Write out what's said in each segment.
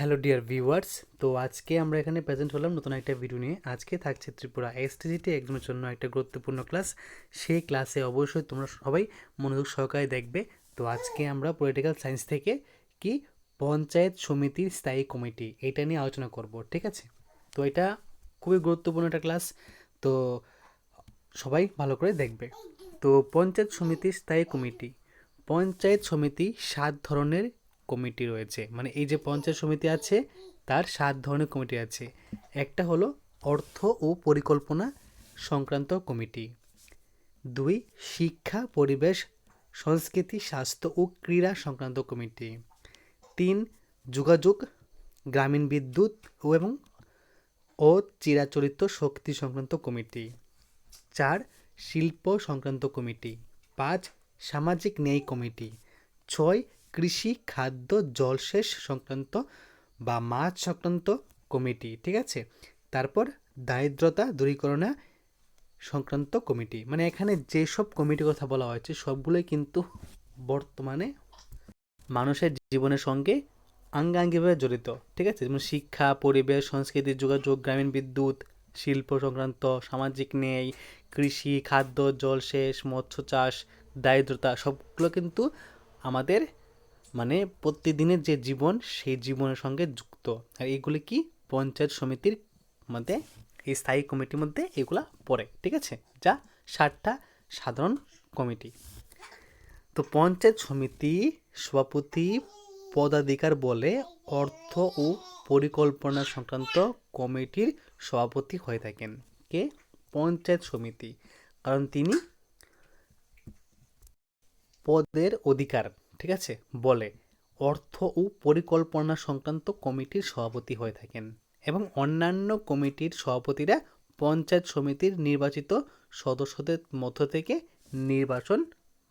Hello dear viewers তো আজকে আমরা এখানে প্রেজেন্ট হলাম নতুন একটা ভিডিও নিয়ে। আজকে থাকছে ত্রিপুরা এসটিজিটি এক্সামের জন্য একটা গুরুত্বপূর্ণ ক্লাস সেই ক্লাসে অবশ্যই তোমরা সবাই মনোযোগ সহকারে দেখবে। তো আজকে আমরা পলিটিক্যাল সায়েন্স থেকে কি পঞ্চায়েত সমিতির স্থায়ী কমিটি এটা নিয়ে আলোচনা করব, ঠিক আছে? তো এটা খুবই গুরুত্বপূর্ণ একটা ক্লাস তো সবাই ভালো করে দেখবে। তো পঞ্চায়েত সমিতির স্থায়ী কমিটি। পঞ্চায়েত সমিতি সাত ধরনের কমিটি রয়েছে। মানে এই যে পঞ্চায়েত সমিতি আছে, তার সাত ধরনের কমিটি আছে। একটা হলো অর্থ ও পরিকল্পনা সংক্রান্ত কমিটি। দুই, শিক্ষা, পরিবেশ, সংস্কৃতি, স্বাস্থ্য ও ক্রীড়া সংক্রান্ত কমিটি। তিন, যোগাযোগ, গ্রামীণ বিদ্যুৎ ও এবং ও চিরাচরিত শক্তি সংক্রান্ত কমিটি। চার, শিল্প সংক্রান্ত কমিটি। পাঁচ, সামাজিক ন্যায় কমিটি। ছয় কৃষি, খাদ্য, জলসেচ সংক্রান্ত বা মাছ সংক্রান্ত কমিটি, ঠিক আছে? তারপর দারিদ্রতা দূরীকরণা সংক্রান্ত কমিটি। মানে এখানে যেসব কমিটির কথা বলা হয়েছে, সবগুলোই কিন্তু বর্তমানে মানুষের জীবনের সঙ্গে আঙ্গাঙ্গিভাবে জড়িত, ঠিক আছে? যেমন শিক্ষা, পরিবেশ, সংস্কৃতি, যোগাযোগ, গ্রামীণ বিদ্যুৎ, শিল্প সংক্রান্ত, সামাজিক ন্যায়, কৃষি, খাদ্য, জলসেচ, মৎস্য চাষ, দারিদ্রতা, সবগুলো কিন্তু আমাদের মানে প্রতিদিনের যে জীবন, সেই জীবনের সঙ্গে যুক্ত। আর এগুলি কি? পঞ্চায়েত সমিতির মধ্যে, এই স্থায়ী কমিটির মধ্যে এগুলা পড়ে, ঠিক আছে? যা ষাটটা সাধারণ কমিটি। তো পঞ্চায়েত সমিতি সভাপতি পদাধিকার বলে অর্থ ও পরিকল্পনা সংক্রান্ত কমিটির সভাপতি হয়ে থাকেন। কে? পঞ্চায়েত সমিতি। কারণ তিনি পদের অধিকার। ঠিক আছে? বলে, অর্থ ও পরিকল্পনা সংক্রান্ত কমিটির সভাপতি হয়ে থাকেন এবং অন্যান্য কমিটির সভাপতিরা পঞ্চায়েত সমিতির নির্বাচিত সদস্যদের মধ্য থেকে নির্বাচন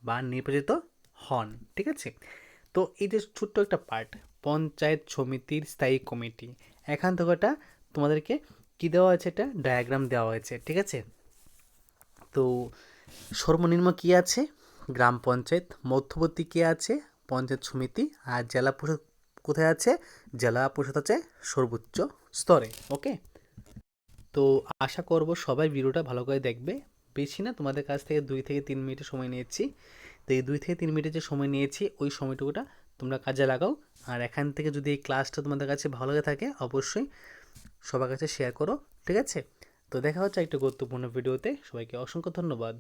বা নির্বাচিত হন। ঠিক আছে? তো এই যে ছোট্ট একটা পার্ট, পঞ্চায়েত সমিতির স্থায়ী কমিটি, এখান থেকে এটা তোমাদেরকে কী দেওয়া হয়েছে? এটা ডায়াগ্রাম দেওয়া হয়েছে, ঠিক আছে? তো সর্বনিম্ন কী আছে? গ্রাম পঞ্চায়েত মধ্যবর্তী কে আছে? পঞ্চায়েত সমিতি আর জেলা পরিষদ কোথায় আছে? জেলা পরিষদ আছে সর্বোচ্চ স্তরে ওকে তো আশা করব সবাই ভিডিওটা ভালো করে দেখবে। বেশি না, তোমাদের কাছ থেকে দুই থেকে তিন মিনিটের সময় নিয়েছি। তো এই দুই থেকে তিন মিনিটের যে সময় নিয়েছি, ওই সময়টুকুটা তোমরা কাজে লাগাও। আর এখান থেকে যদি এই ক্লাসটা তোমাদের কাছে ভালো লাগে থাকে, অবশ্যই সবার কাছে শেয়ার করো, ঠিক আছে? তো দেখা হচ্ছে একটা গুরুত্বপূর্ণ ভিডিওতে। সবাইকে অসংখ্য ধন্যবাদ।